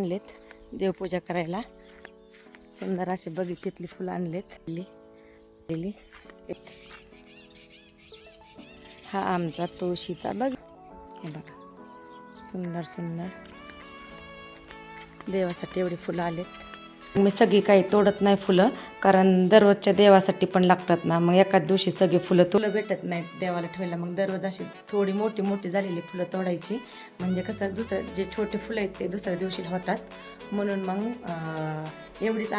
आणलेत. देवपूजा करायला. सुंदर अशी बगीचेतली फुलं आणलेत. हा आमचा तुळशीचा बग बघा. सुंदर सुंदर. देवासाठी एवढी फुलं आलेत. मी सगळी काही तोडत नाही फुलं कारण दररोजच्या देवासाठी पण लागतात ना. मग एकाच दिवशी सगळी फुलं तुलं भेटत नाहीत देवाला ठेवायला. मग दररोज अशी थोडी मोठी मोठी झालेली फुलं तोडायची. म्हणजे कसं दुसरं जे छोटे फुलं आहेत ते दुसऱ्या दिवशी होतात. म्हणून मग एवढीच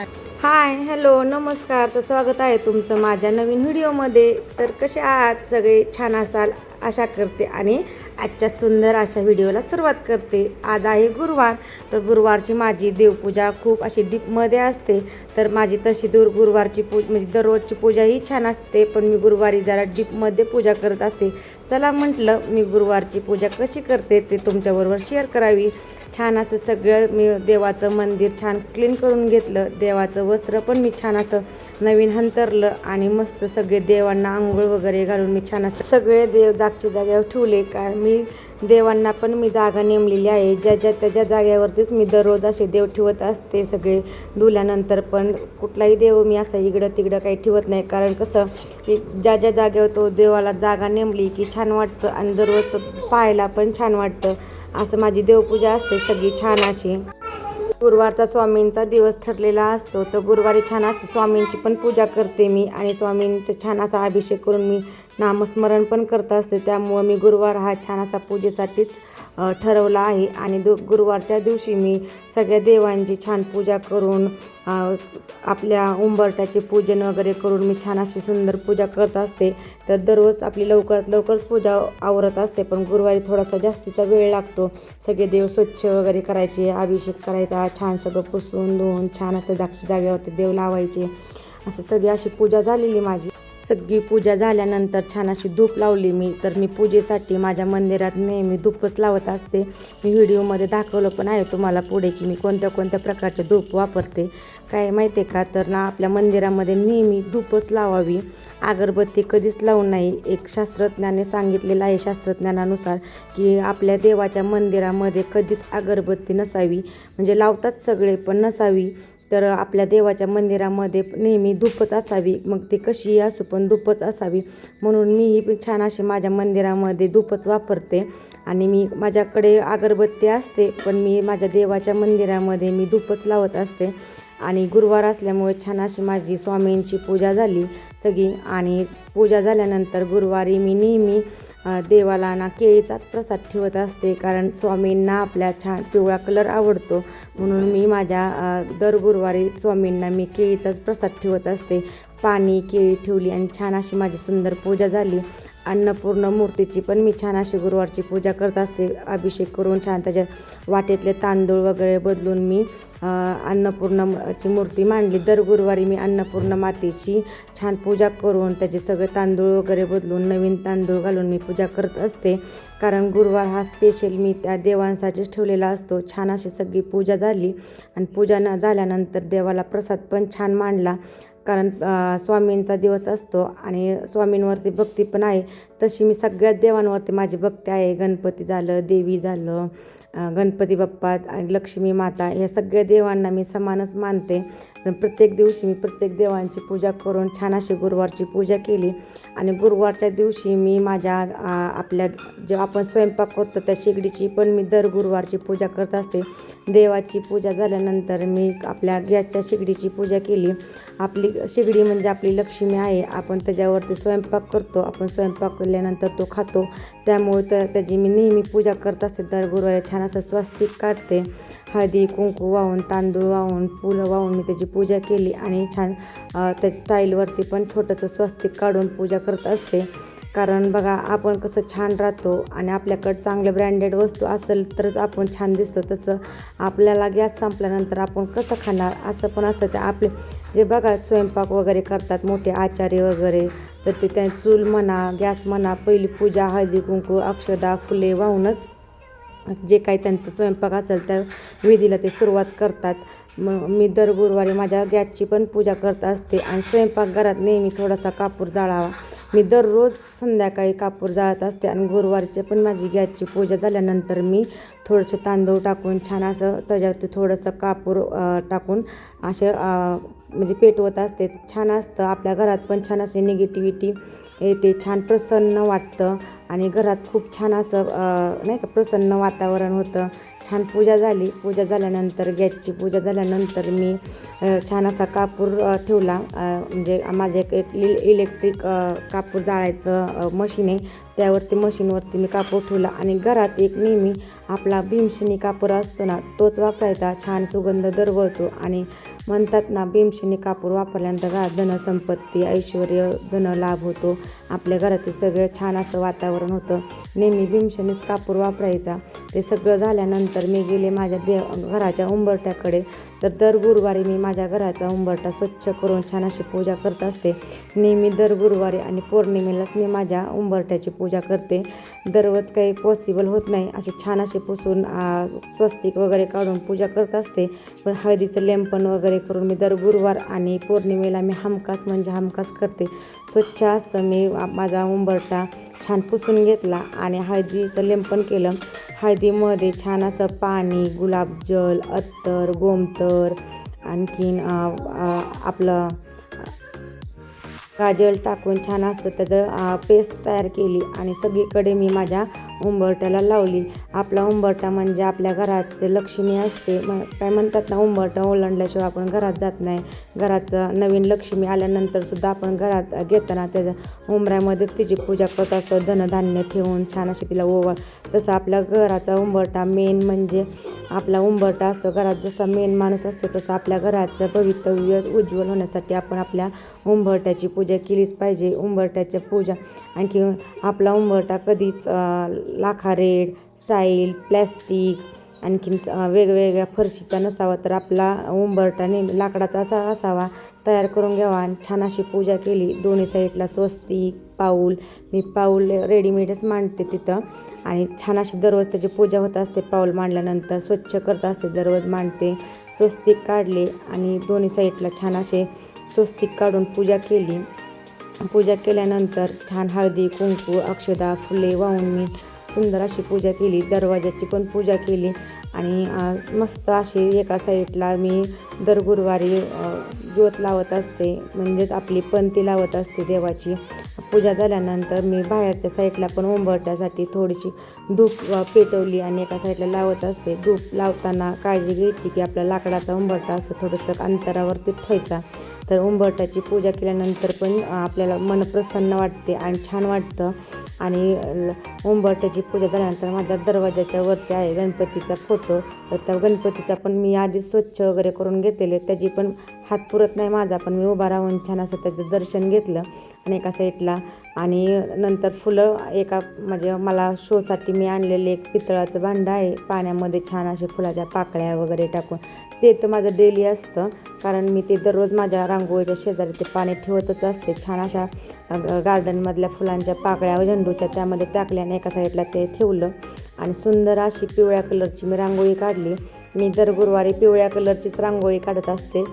हाय हॅलो नमस्कार. तर स्वागत आहे तुमचं माझ्या नवीन व्हिडिओमध्ये. तर कसे आहात? सगळे छान असाल आशा करते. आणि आजच्या सुंदर अशा व्हिडिओला सुरुवात करते. आज आहे गुरुवार. तर गुरुवारची माझी देवपूजा खूप अशी डीपमध्ये असते. तर माझी तशी दूर गुरुवारची पूज म्हणजे दररोजची पूजा ही छान असते. पण मी गुरुवारी जरा डीपमध्ये पूजा करत असते. चला म्हटलं मी गुरुवारची पूजा कशी करते ते तुमच्याबरोबर शेअर करावी. छान असं सगळं मी देवाचं मंदिर छान क्लीन करून घेतलं. देवाचं वस्त्र पण मी छान असं नवीन हंतरलं आणि मस्त सगळे देवांना आंघोळ वगैरे घालून मी छान असं सगळे देव जागच्या जागेवर ठेवले. कारण मी देवांना पण मी जागा नेमलेली आहे. ज्या ज्या त्याच्या जागेवरतीच मी दररोज असे देव ठेवत असते सगळे धुल्यानंतर पण कुठलाही देव मी असं इकडं तिकडं काही ठेवत नाही. कारण कसं की ज्या ज्या जागेवर तो देवाला जागा नेमली की छान वाटतं आणि दररोज पाहायला पण छान वाटतं. असं माझी देवपूजा असते सगळी छान अशी. गुरुवारचा स्वामींचा दिवस ठरलेला असतो. तर गुरुवारी छान अशी स्वामींची पण पूजा करते मी आणि स्वामींचा छान असा अभिषेक करून मी नामस्मरण पण करत असते. त्यामुळं मी गुरुवार हा छान असा पूजेसाठीच ठरवला आहे. आणि दु गुरुवारच्या दिवशी मी सगळ्या देवांची छान पूजा करून आपल्या उंबरट्याचे पूजन वगैरे करून मी छान अशी सुंदर पूजा करत असते. तर दररोज आपली लवकरात लवकरच पूजा आवरत असते. पण गुरुवारी थोडासा जास्तीचा वेळ लागतो. सगळे देव स्वच्छ वगैरे करायचे अभिषेक करायचा छान सगळं पुसून धुवून छान असं जागच्या जागेवरती देव लावायचे. असं सगळी अशी पूजा झालेली माझी. सगळी पूजा झाल्यानंतर छान अशी धूप लावली मी. तर मी पूजेसाठी माझ्या मंदिरात नेहमी धूपच लावत असते. मी व्हिडिओमध्ये दाखवलं पण आहे तुम्हाला पुढे की मी कोणत्या कोणत्या प्रकारचे धूप वापरते. काय माहिती आहे का? तर ना आपल्या मंदिरामध्ये नेहमी धूपच लावावी. अगरबत्ती कधीच लावू नाही एक शास्त्रज्ञाने सांगितलेलं आहे शास्त्रज्ञानानुसार की आपल्या देवाच्या मंदिरामध्ये कधीच अगरबत्ती नसावी. म्हणजे लावतात सगळे पण नसावी. तर आपल्या देवाच्या मंदिरामध्ये नेहमी धूपच असावी मग ती कशीही असू पण धूपच असावी. म्हणून मीही छान अशी माझ्या मंदिरामध्ये धूपच वापरते आणि मी माझ्याकडे अगरबत्ती असते पण मी माझ्या देवाच्या मंदिरामध्ये मी धूपच लावत असते. आणि गुरुवार असल्यामुळे छान अशी माझी स्वामींची पूजा झाली सगळी. आणि पूजा झाल्यानंतर गुरुवारी मी नेहमी देवाला ना केळीचाच प्रसाद ठेवत असते कारण स्वामींना आपल्या छान पिवळा कलर आवडतो. म्हणून मी माझ्या दर गुरुवारी स्वामींना मी केळीचाच प्रसाद ठेवत असते. पाणी केळी ठेवली आणि छान अशी माझी सुंदर पूजा झाली. अन्नपूर्ण मूर्तीची पण मी छान अशी गुरुवारची पूजा करत असते. अभिषेक करून छान त्याच्या वाटेतले तांदूळ वगैरे बदलून मी अन्नपूर्णाची मूर्ती मांडली. दर गुरुवारी मी अन्नपूर्ण मातेची छान पूजा करून त्याचे सगळे तांदूळ वगैरे बदलून नवीन तांदूळ घालून मी पूजा करत असते. कारण गुरुवार हा स्पेशल मी त्या देवांसाठीच ठेवलेला असतो. छान अशी सगळी पूजा झाली आणि पूजा न झाल्यानंतर देवाला प्रसाद पण छान मांडला. कारण स्वामींचा दिवस असतो आणि स्वामींवरती भक्ती पण आहे. तशी मी सगळ्या देवांवरती माझी भक्ती आहे. गणपती झालं देवी झालं गणपती बाप्पा आणि लक्ष्मी माता या सगळ्या देवांना मी समानच मानते. प्रत्येक दिवशी मी प्रत्येक देवांची पूजा करून छान अशी गुरुवारची पूजा केली. आणि गुरुवारच्या दिवशी मी माझ्या आपल्या जे आपण स्वयंपाक करतो त्या शेगडीची पण मी दर गुरुवारची पूजा करत असते. देवाची पूजा झाल्यानंतर मी आपल्या गॅसच्या शेगडीची पूजा केली. आपली शेगडी म्हणजे आपली लक्ष्मी आहे. आपण त्याच्यावरती स्वयंपाक करतो. आपण स्वयंपाक केल्यानंतर तो खातो. त्यामुळे त्या त्याची मी नेहमी पूजा करत असते दर गुरुवारी छान असं स्वस्तिक काढते. हळदी कुंकू वाहून तांदूळ वाहून फुलं वाहून मी त्याची पूजा केली आणि छान त्याच्या स्टाईलवरती पण छोटंसं स्वस्तिक काढून पूजा करत असते. कारण बघा आपण कसं छान राहतो आणि आपल्याकडं चांगलं ब्रँडेड वस्तू असेल तरच आपण छान दिसतो. तसं आपल्याला गॅस संपल्यानंतर आपण कसं खाणार? असं पण असतं. ते आपले जे बघा स्वयंपाक वगैरे करतात मोठे आचार्य वगैरे तर ते त्या चूल म्हणा गॅस म्हणा पहिली पूजा हळदी कुंकू अक्षदा फुले वाहूनच जे काही त्यांचं स्वयंपाक असेल त्या विधीला ते सुरुवात करतात. मग मी दर गुरुवारी माझ्या गॅसची पण पूजा करत असते आणि स्वयंपाकघरात नेहमी थोडासा कापूर जाळावा. मी दररोज संध्याकाळी कापूर जाळत असते आणि गुरुवारचे पण माझी गॅसची पूजा झाल्यानंतर मी थोडंसं तांदूळ टाकून छान असं त्याच्यावरती थोडंसं कापूर टाकून असे म्हणजे पेटवत असते. छान असतं. आपल्या घरात पण छान असे निगेटिव्हिटी येते. छान प्रसन्न वाटतं. आणि घरात खूप छान असं नाही का प्रसन्न वातावरण होतं. छान पूजा झाली. पूजा झाल्यानंतर गॅसची पूजा झाल्यानंतर मी छान असा कापूर ठेवला. म्हणजे माझे एक एक इलेक्ट्रिक कापूर जाळायचं मशीन आहे. त्यावरती मशीनवरती मी कापूर ठेवला. आणि घरात एक नेहमी आपला भीमशिनी कापूर असतो ना तोच वापरायचा. छान सुगंध दरवळतो. आणि म्हणतात ना भीमशिनी कापूर वापरल्यानंतर धनसंपत्ती ऐश्वर धन लाभ होतो. आपल्या घरातील सगळं छान असं वातावरण होतं. नेहमी भीमशिनीच कापूर वापरायचा. ते सगळं झाल्यानंतर मी गेले माझ्या देव घराच्या उंबरट्याकडे तर दर गुरुवारी मी माझ्या घराचा उंबरटा स्वच्छ करून छान अशी पूजा करत असते. नेहमी दर गुरुवारी आणि पौर्णिमेलाच मी माझ्या उंबरट्याची पूजा करते. दररोज काही पॉसिबल होत नाही. अशी छान अशी पुसून स्वस्तिक वगैरे काढून पूजा करत असते. पण हळदीचं लेंपण वगैरे करून मी दर गुरुवार आणि पौर्णिमेला मी हमखास म्हणजे हमखास करते. स्वच्छ असं मी माझा उंबरटा छान पुसून घेतला आणि हळदीचं लेंपन केलं. हळदीमध्ये छान असं पाणी गुलाबजल अत्तर गोमतर आणखीन आपलं काजल टाकून छान असं त्याचं पेस्ट तयार केली आणि सगळीकडे मी माझ्या उंबरट्याला लावली. आपला उंबरटा म्हणजे आपल्या घराचे लक्ष्मी असते. म काय म्हणतात ना उंबरटा ओलांडल्याशिवाय आपण घरात जात नाही. घराचं नवीन लक्ष्मी आल्यानंतर सुद्धा आपण घरात घेताना त्याच्या उंबऱ्यामध्ये तिची पूजा करत असतो. धनधान्य ठेवून छान अशी तिला ओवा. तसं आपल्या घराचा उंबरटा मेन म्हणजे आपला उंबरटा असतो. घरात जसा मेन माणूस असतो तसं आपल्या घराचं भवितव्य उज्ज्वल होण्यासाठी आपण आपल्या उंबरठ्याची पूजा केलीच पाहिजे. उंबरट्याच्या पूजा आणखी आपला उंबरटा कधीच लाखारेड लाखा रेड स्टाईल प्लॅस्टिक आणखीन वेगवेगळ्या फरशीचा नसावा तर आपला उंबरटा नेहमी लाकडाचा असा असावा तयार करून घ्यावा आणि छान अशी पूजा केली. दोन्ही साईडला स्वस्तिक पाऊल. मी पाऊल रेडीमेडच मांडते तिथं आणि छान अशी दररोज त्याची पूजा होत असते. पाऊल मांडल्यानंतर स्वच्छ करत असते दररोज मांडते. स्वस्तिक काढले आणि दोन्ही साईडला छान असे स्वस्तिक काढून पूजा केली. पूजा केल्यानंतर छान हळदी कुंकू अक्षदा फुले वाहून मी सुंदर अशी पूजा केली. दरवाजाची पण पूजा केली. आणि मस्त अशी एका साईडला मी दर गुरुवारी ज्योत लावत असते. म्हणजेच आपली पंती लावत असते देवाची. पूजा झाल्यानंतर मी बाहेरच्या साईडला पण उंबरट्यासाठी थोडीशी धूप पेटवली आणि एका साईडला लावत असते. धूप लावताना काळजी घ्यायची की आपला लाकडाचा उंबरटा असतो थोडंसं अंतरावरती ठेवायचा. तर उंबरट्याची पूजा केल्यानंतर पण आपल्याला मन प्रसन्न वाटते आणि छान वाटतं. आणि ल- पूजा झाल्यानंतर माझ्या दरवाजाच्या वरती आहे गणपतीचा फोटो. तर त्या गणपतीचा पण मी आधी स्वच्छ वगैरे करून घेतलेले. त्याची पण हात पुरत नाही माझा पण मी उभा राहून छान असं त्याचं दर्शन घेतलं आणि एका साईडला. आणि नंतर फुलं एका म्हणजे मला शोसाठी मी आणलेले एक पितळाचं भांडं आहे. पाण्यामध्ये छान असे फुलाच्या पाकळ्या वगैरे टाकून. ते तर माझं डेली असतं. कारण मी ते दररोज माझ्या रांगोळीच्या शेजारी ते पाणी ठेवतच असते. छान अशा ग- गार्डनमधल्या फुलांच्या पाकळ्या झेंडूच्या त्यामध्ये टाकल्याने एका साईडला ते ठेवलं आणि सुंदर अशी पिवळ्या कलरची मी रांगोळी काढली. मी दर गुरुवारी पिवळ्या कलरचीच रांगोळी काढत असते.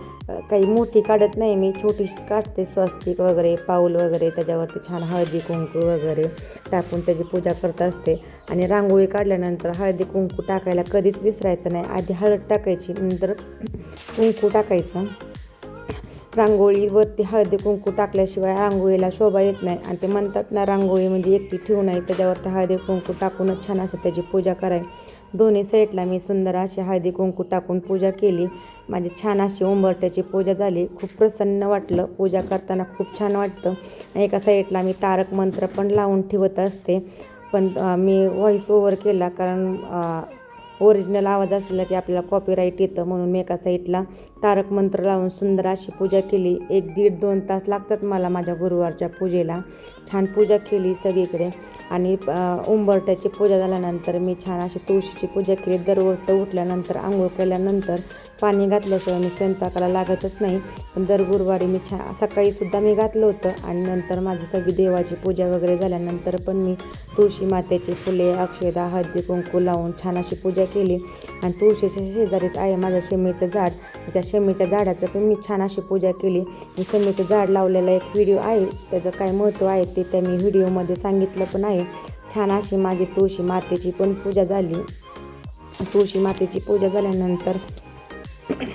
काही मोठी काढत नाही मी छोटीशीच काढते. स्वस्तिक वगैरे पाऊल वगैरे त्याच्यावरती छान हळदी कुंकू वगैरे टाकून त्याची पूजा करत असते. आणि रांगोळी काढल्यानंतर हळदी कुंकू टाकायला कधीच विसरायचं नाही. आधी हळद टाकायची नंतर कुंकू टाकायचं. रांगोळीवरती हळदी कुंकू टाकल्याशिवाय रांगोळीला शोभा येत नाही. आणि ते म्हणतात ना रांगोळी म्हणजे एकटी ठेवू नये. त्याच्यावरती हळदी कुंकू टाकूनच छान असं त्याची पूजा कराय दोन्ही साईडला मी सुंदर अशी हळदी कुंकू टाकून पूजा केली. माझी छान अशी उंबरट्याची पूजा झाली. खूप प्रसन्न वाटलं. पूजा करताना खूप छान वाटतं. एका साईडला मी तारक मंत्र पण लावून ठेवत असते. पण मी व्हॉईस ओव्हर केला कारण ओरिजिनल आवाज असला की आपल्याला कॉपीराईट येतं म्हणून मी एका साईडला तारक मंत्र लावून सुंदर अशी पूजा केली. एक दीड दोन तास लागतात मला माझ्या गुरुवारच्या पूजेला. छान पूजा केली सगळीकडे. आणि उंबरट्याची पूजा झाल्यानंतर मी छान अशी तुळशीची पूजा केली. दररोज तर उठल्यानंतर आंघोळ केल्यानंतर पाणी घातल्याशिवाय मी स्वयंपाकाला लागतच नाही. पण दर गुरुवारी मी छान सकाळीसुद्धा मी घातलं होतं आणि नंतर माझी सगळी देवाची पूजा वगैरे झाल्यानंतर पण मी तुळशी मातेची फुले अक्षदा हळदी कुंकू लावून छान अशी पूजा केली. आणि तुळशीच्या शेजारीच आहे माझं शेमीचं झाड. त्या शमीच्या झाडाचं पण मी छान अशी पूजा केली. मी शमीचं झाड लावलेला एक व्हिडिओ आहे. त्याचं काय महत्त्व आहे ते त्या मी व्हिडिओमध्ये सांगितलं पण आहे. छान अशी माझी तुळशी मातेची पण पूजा झाली. तुळशी मातेची पूजा झाल्यानंतर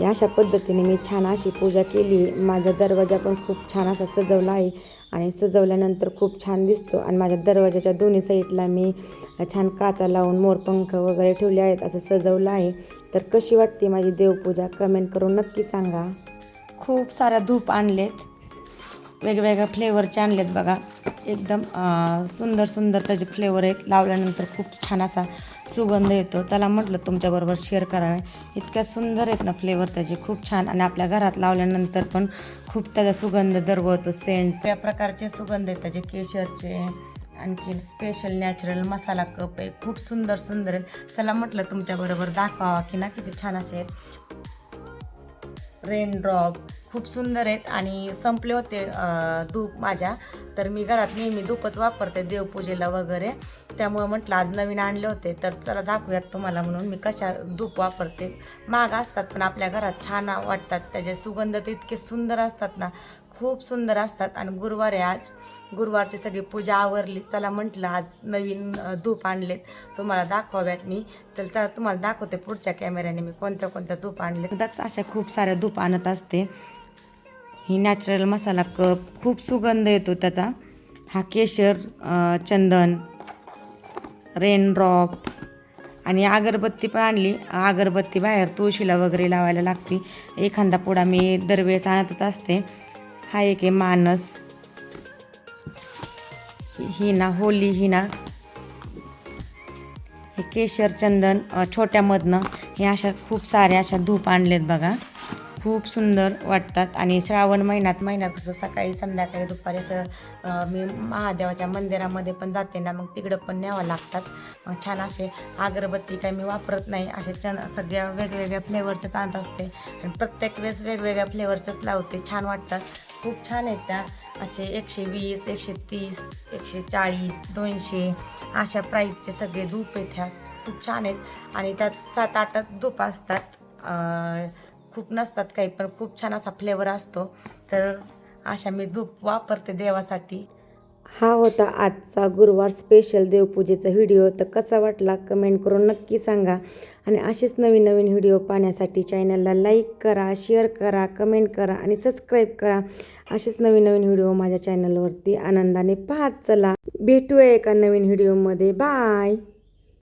या अशा पद्धतीने मी छान अशी पूजा केली. माझा दरवाजा पण खूप छान असा सजवला आहे. आणि सजवल्यानंतर खूप छान दिसतो. आणि माझ्या दरवाजाच्या दोन्ही साईडला मी छान काचा लावून मोरपंख वगैरे ठेवले आहेत असं सजवलं आहे. तर कशी वाटते माझी देवपूजा? कमेंट करून नक्की सांगा. खूप साऱ्या धूप आणलेत. वेगवेगळ्या फ्लेवरचे आणलेत बघा. एकदम सुंदर सुंदर त्याचे फ्लेवर आहेत. लावल्यानंतर खूप छान असा सुगंध येतो. चला म्हटलं तुमच्याबरोबर शेअर करावे. इतक्या सुंदर आहेत ना फ्लेवर त्याचे. खूप छान. आणि आपल्या घरात लावल्यानंतर पण खूप त्याचा सुगंध दरवळतो. सेंट त्या प्रकारचे सुगंध आहेत त्याचे. केशरचे आणखी स्पेशल नॅचरल मसाला कप आहे. खूप सुंदर सुंदर आहेत चला म्हटलं तुमच्याबरोबर दाखवावा की ना किती छान असे आहेत. रेनड्रॉप खूप सुंदर आहेत आणि संपले होते धूप माझ्या. तर मी घरात नेहमी धूपच वापरते देवपूजेला वगैरे. त्यामुळे म्हटलं आज नवीन आणले होते तर चला दाखवूयात तुम्हाला म्हणून मी कशा धूप वापरते. महाग असतात पण आपल्या घरात छान वाटतात. त्याचे सुगंध तर इतके सुंदर असतात ना खूप सुंदर असतात. आणि गुरुवार आहे आज गुरुवारची सगळी पूजा आवरली. चला म्हटलं आज नवीन धूप आणलेत. तुम्हाला दाखवाव्यात मी. तर चला तुम्हाला दाखवते पुढच्या कॅमेऱ्याने मी कोणत्या कोणत्या धूप आणले तसं अशा खूप साऱ्या धूप आणत असते. ही नॅचरल मसाला कप खूप सुगंध येतो त्याचा. हा केशर चंदन रेनड्रॉप. आणि अगरबत्ती पण आणली. अगरबत्ती बाहेर तुळशीला वगैरे लावायला लागते. एखादा पुडा मी दरवेळेस आणतच असते. हा एक आहे मानस. ही- ना होली ही ना हे केशर चंदन छोट्यामधनं. हे अशा खूप साऱ्या अशा धूप आणलेत बघा. खूप सुंदर वाटतात. आणि श्रावण महिन्यात महिन्यात कसं सकाळी संध्याकाळी दुपारी असं मी महादेवाच्या मंदिरामध्ये पण जाते ना मग तिकडं पण न्यावं लागतात. मग छान असे अगरबत्ती काही मी वापरत नाही असे छान सगळ्या वेगवेगळ्या फ्लेवरच्याच आणत असते. आणि प्रत्येक वेळेस वेगवेगळ्या फ्लेवरच्याच लावते छान वाटतात. खूप छान आहेत त्या. असे एकशे वीस एकशे तीस एकशे चाळीस दोनशे अशा प्राईजचे सगळे धूप आहेत ह्या. खूप छान आहेत. आणि त्यात सात आठच धूप असतात. खूप नसतात काही पण खूप छान असा फ्लेवर असतो. तर अशा मी धूप वापरते देवासाठी. हा होता आजचा गुरुवार स्पेशल देवपूजेचा व्हिडिओ तर कसा वाटला कमेंट करून नक्की सांगा. आणि असेच नवीन नवीन व्हिडिओ पाहण्यासाठी चॅनलला लाईक करा शेअर करा कमेंट करा आणि सबस्क्राईब करा. असेच नवीन नवीन व्हिडिओ माझ्या चॅनलवरती आनंदाने पाहत चला. भेटूया एका नवीन व्हिडिओमध्ये बाय